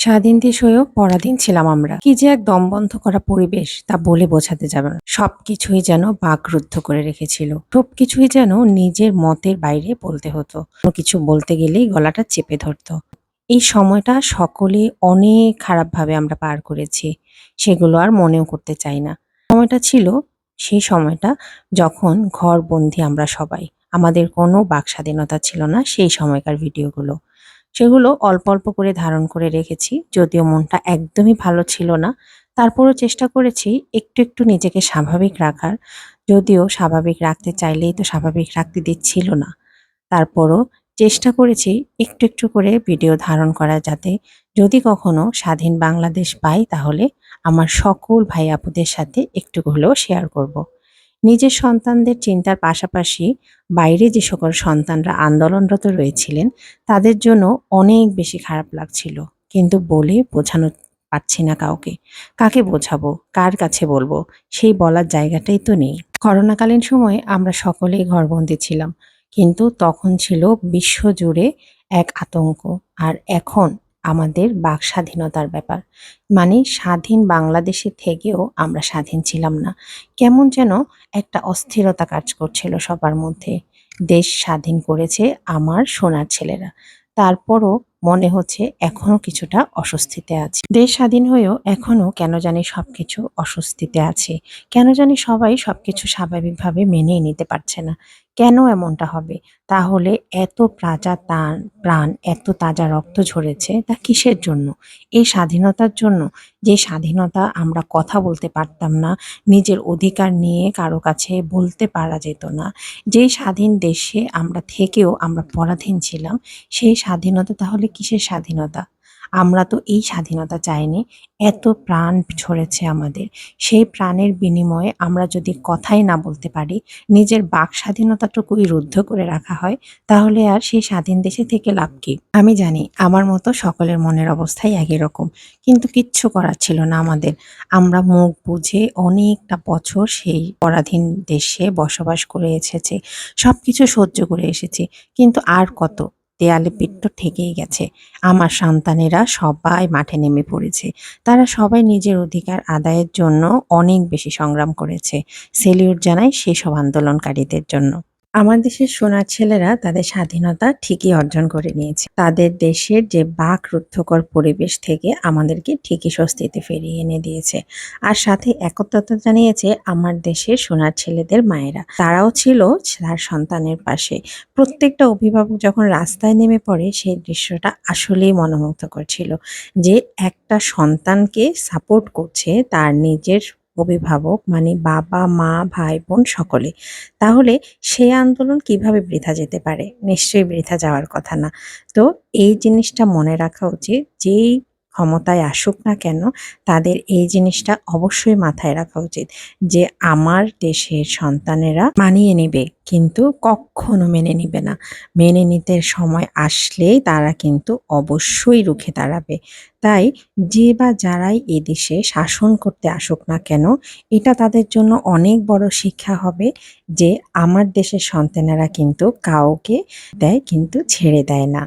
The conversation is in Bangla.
স্বাধীন দেশ হয়েও পরাধীন ছিলাম আমরা। কি যে এক দমবন্ধ করা পরিবেশ তা বলে বোঝাতে যাবে না। সবকিছুই যেন বাকরুদ্ধ করে রেখেছিল। সবকিছুই যেন নিজের মতের বাইরে বলতে হতো। কোনো কিছু বলতে গেলেই গলাটা চেপে ধরতো। এই সময়টা সকলে অনেক খারাপভাবে আমরা পার করেছি। সেগুলো আর মনেও করতে চাই না। সময়টা ছিল, সেই সময়টা যখন ঘরবন্দি আমরা সবাই। আমাদের কোনো বাক স্বাধীনতা ছিল না সেই সময়কার ভিডিওগুলো। সেগুলো অল্প অল্প করে ধারণ করে রেখেছি, যদিও মনটা একদমই ভালো ছিল না তারপরও চেষ্টা করেছি একটু একটু নিজেকে স্বাভাবিক রাখার, যদিও স্বাভাবিক রাখতে চাইলেই তো স্বাভাবিক রাখতে দিচ্ছিল না তারপরও চেষ্টা করেছি একটু একটু করে ভিডিও ধারণ করা যাতে যদি কখনো স্বাধীন বাংলাদেশ পাই তাহলে আমার সকল ভাই আপুদের সাথে একটু হলেও শেয়ার করব। নিজের সন্তানদের চিন্তার পাশাপাশি বাইরে যে সকল সন্তানরা আন্দোলনরত রয়েছিলেন, তাদের জন্য অনেক বেশি খারাপ লাগছিল। কিন্তু বলে বোঝানো পারছি না কাউকে। কাকে বোঝাবো? কার কাছে বলব? সেই বলার জায়গাটাই তো নেই। করোনাকালীন সময়ে আমরা সকলেই ঘরবন্দি ছিলাম। কিন্তু তখন ছিল বিশ্বজুড়ে এক আতঙ্ক। আর এখন আমাদের বাক স্বাধীনতার ব্যাপার। মানে স্বাধীন বাংলাদেশে থেকেও আমরা স্বাধীন ছিলাম না। কেমন যেন একটা অস্থিরতা কাজ করছিল সবার মধ্যে। দেশ স্বাধীন করেছে আমার সোনার ছেলেরা। তারপরও মনে হচ্ছে এখনও কিছুটা অস্বস্তিতে আছে। দেশ স্বাধীন হয়েও এখনও কেন জানি সবকিছু অস্বস্তিতে আছে। কেন জানি সবাই সবকিছু স্বাভাবিকভাবে মেনেই নিতে পারছে না। কেন এমনটা হবে? তাহলে এত প্রাজা তান, প্রাণ, এত তাজা রক্ত ঝরেছে তা কিসের জন্য? এই স্বাধীনতার জন্য যে স্বাধীনতা আমরা কথা বলতে পারতাম না, নিজের অধিকার নিয়ে কারও কাছে বলতে পারা যেত না যে স্বাধীন দেশে আমরা থেকেও আমরা পরাধীন ছিলাম, সেই স্বাধীনতা তাহলে কিসের স্বাধীনতা? আমরা তো এই স্বাধীনতা চাইনি। এত প্রাণ ছড়েছে আমাদের। সেই প্রাণের বিনিময়ে আমরা যদি কথাই না বলতে পারি, নিজের বাক স্বাধীনতাটুকুই রুদ্ধ করে রাখা হয়, তাহলে আর সেই স্বাধীন দেশে থেকে লাভ কি? আমি জানি, আমার মতো সকলের মনের অবস্থাই একই রকম, কিন্তু কিচ্ছু করার ছিল না আমাদের। আমরা মুখ বুঝে অনেকটা বছর সেই পরাধীন দেশে বসবাস করে এসেছে সব কিছু সহ্য করে এসেছি, কিন্তু আর কত? দেয়ালে পিঠ তো ঠেকেই গেছে। আমার সন্তানেরা সবাই মাঠে নেমে পড়েছে। তারা সবাই নিজের অধিকার আদায়ের জন্য অনেক বেশি সংগ্রাম করেছে। সেলিউট জানাই সেসব আন্দোলনকারীদের জন্য। আমার দেশের সোনার ছেলেরা তাদের স্বাধীনতা ঠিকই অর্জন করে নিয়েছে। তাদের দেশের যে বাক রুদ্ধকর পরিবেশ থেকে আমাদেরকে ঠিকই স্বস্তিতে ফিরিয়ে এনে দিয়েছে। আর সাথে একত্রতা জানিয়েছে আমার দেশের সোনার ছেলেদের মায়েরা। তারাও ছিল তার সন্তানের পাশে। প্রত্যেকটা অভিভাবক যখন রাস্তায় নেমে পড়ে, সেই দৃশ্যটা আসলেই মনোমুগ্ধকর ছিল। যে একটা সন্তানকে সাপোর্ট করছে, তার নিজের অভিভাবক মানে বাবা, মা, ভাই, বোন সকলে। তাহলে সেই আন্দোলন কীভাবে বৃথা যেতে পারে? নিশ্চয়ই বৃথা যাওয়ার কথা না। তো এই জিনিসটা মনে রাখা উচিত যেই ক্ষমতায় আসুক না কেন, তাদের এই জিনিসটা অবশ্যই মাথায় রাখা উচিত যে আমার দেশের সন্তানেরা মানিয়ে নেবে, কিন্তু কখনো মেনে নিবে না। মেনে নিতে সময় আসলেই তারা কিন্তু অবশ্যই রুখে দাঁড়াবে। তাই যে বা যারাই এদেশে শাসন করতে আসুক না কেন, এটা তাদের জন্য অনেক বড় শিক্ষা হবে যে আমার দেশের সন্তানেরা কিন্তু কাউকে দেয় কিন্তু ছেড়ে দেয় না।